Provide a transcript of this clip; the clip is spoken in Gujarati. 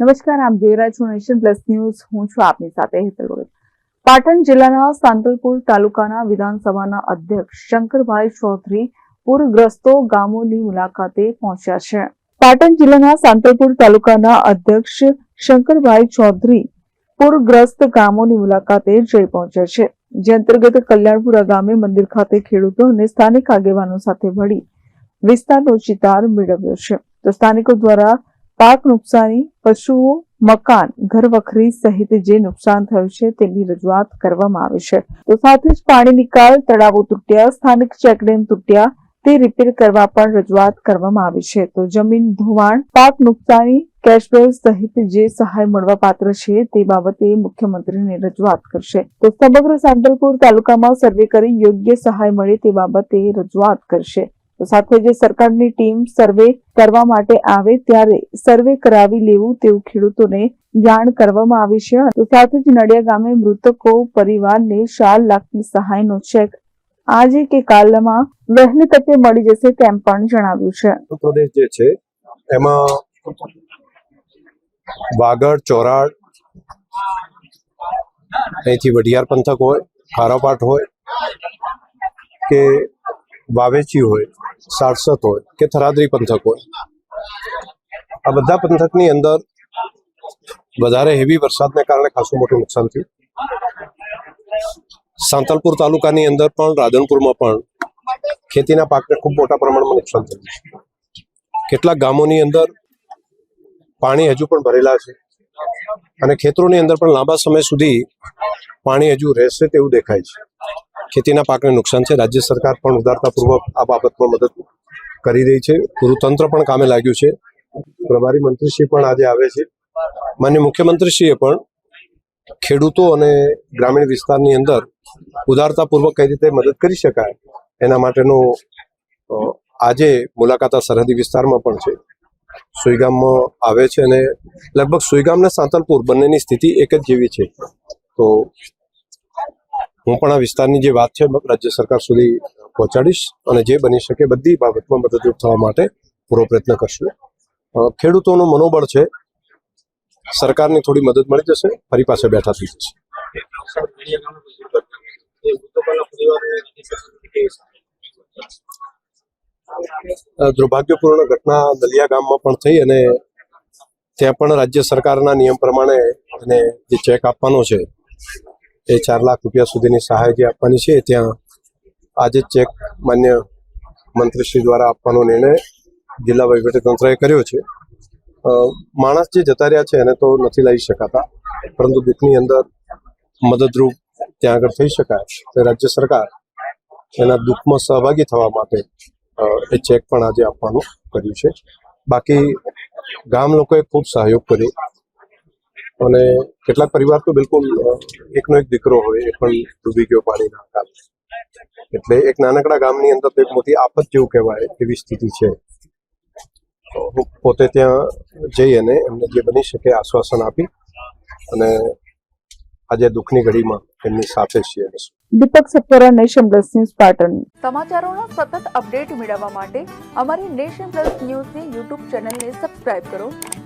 નમસ્કાર, આપ જોઈ રહ્યા છો નેશન પ્લસ ન્યૂઝ. હું છું આપની સાથે હેતલ વગર પાટણ જિલ્લાના સાંતલપુર તાલુકાના વિધાનસભાના અધ્યક્ષ શંકરભાઈ ચૌધરી પૂરગ્રસ્તો ગામોની મુલાકાતે પહોંચ્યા છે. પાટણ જિલ્લાના સાંતલપુર તાલુકાના અધ્યક્ષ શંકરભાઈ ચૌધરી પૂરગ્રસ્ત ગામોની મુલાકાતે જઈ પહોંચ્યા છે. જે અંતર્ગત કલ્યાણપુરા ગામે મંદિર ખાતે ખેડૂતો અને સ્થાનિક આગેવાનો સાથે મળી વિસ્તારનો ચિતાર મેળવ્યો છે. તો સ્થાનિકો દ્વારા પાક નુકસાની, પશુઓ, મકાન ઘર વખરી સહિત જે નુકસાન થયું છે તેની રજૂઆત કરવામાં આવી છે. તો સાથે જ પાણી નિકાલ, તળાવો તૂટ્યા, સ્થાનિક ચેકડેમ તૂટ્યા, તે રિપેર કરવા પણ રજૂઆત કરવામાં આવી છે. તો જમીન ધોવાણ, પાક નુકસાની કેશબેલ સહિત જે સહાય મળવા પાત્ર છે તે બાબતે મુખ્યમંત્રીને રજૂઆત કરશે. તો સમગ્ર સાંતલપુર તાલુકામાં સર્વે કરી યોગ્ય સહાય મળે તે બાબતે રજૂઆત કરશે. સાથે જે સરકારની ટીમ સર્વે કરવા માટે આવે ત્યારે સર્વે કરાવી લેવું તેવું ખેડૂતોને જાણ કરવામાં આવી છે. તો સાથે જ નડિયા ગામે મૃતકો પરિવારને ચાર લાખની સહાયનો ચેક આજે કે કાલમાં વહેલી તકે મળી જશે તેમ પણ જણાવ્યું છે. પ્રદેશ જે છે, એમાં વાગડ, ચોરાડ, અહીંથી વઢિયાર પંથક હોય, ખારાપાટ હોય કે વાવેચી હોય સારસત હોય કે થરાદરી પંથક હોય. આ બધા પંથકની અંદર વધારે હેવી વરસાદને કારણે ખાસું મોટું નુકસાન થયું. સાંતલપુર તાલુકાની અંદર પણ, રાધનપુરમાં પણ ખેતીના પાકને ખૂબ મોટા પ્રમાણમાં નુકસાન થયું કેટલાક ગામોની અંદર પાણી હજુ પણ ભરેલા છે અને ખેતરોની અંદર પણ લાંબા સમય સુધી પાણી હજુ રહેશે તેવું દેખાય છે. ખેતીના પાકને નુકસાન છે. રાજ્ય સરકાર પણ ઉદારતાપૂર્વક આ બાબતમાં મદદ કરી રહી છે. પૂરું પણ કામે લાગ્યું છે. પ્રભારી મંત્રીશ્રી પણ આજે આવે છે. માન્ય મુખ્યમંત્રીશ્રીએ પણ ખેડૂતો અને ગ્રામીણ વિસ્તારની અંદર ઉદારતાપૂર્વક કઈ રીતે મદદ કરી શકાય એના માટેનો આજે મુલાકાત આ સરહદી વિસ્તારમાં પણ છે. સુઈગામમાં આવે છે અને લગભગ સુઈગામ અને સાંતલપુર બંનેની સ્થિતિ એક જ જેવી છે. તો હું પણ આ વિસ્તારની જે વાત છે રાજ્ય સરકાર સુધી પહોંચાડીશ અને જે બની શકે બધી બાબતમાં મદદરૂપ થવા માટે પૂરો પ્રયત્ન કરશું. ખેડૂતોનું મનોબળ છે, સરકારની થોડી મદદ મળી જશે, ફરી પાસે બેઠા થઈ જશે. દુર્ભાગ્યપૂર્ણ ઘટના દલિયા ગામમાં પણ થઈ અને ત્યાં પણ રાજ્ય સરકારના નિયમ પ્રમાણે એને જે ચેક આપવાનો છે એ ચાર લાખ રૂપિયા સુધીની સહાય જે આપવાની છે, ત્યાં આજે ચેક માન્ય મંત્રીશ્રી દ્વારા આપવાનો નિર્ણય જિલ્લા વહીવટીતંત્રએ કર્યો છે. માણસ જે જતા રહ્યા છે એને તો નથી લઈ શકાતા, પરંતુ દુઃખની અંદર મદદરૂપ ત્યાં આગળ થઈ શકાય તો રાજ્ય સરકાર એના દુઃખમાં સહભાગી થવા માટે એ ચેક પણ આજે આપવાનું કર્યું છે. બાકી ગામ લોકોએ ખૂબ સહયોગ કર્યો. અને કેટલાક પરિવાર તો બિલકુલ એકનો એક દીકરો હોય એ પણ ડૂબી ગયો પાણીના કારણે. એટલે એક નાનકડા ગામની અંદર તો એક મોટી આફત જેવું કહેવાય એવી સ્થિતિ છે. હું પોતે ત્યાં જઈ અને એમને જે બની શકે આશ્વાસન આપી અને આજે દુઃખની ઘડીમાં એમની સાથે છીએ. Deepak Satvara nation plus news Patan. સમાચારોનો સતત અપડેટ મેળવવા માટે અમારી નેશન પ્લસ ન્યૂઝની યુટ્યુબ ચેનલને સબસ્ક્રાઇબ કરો.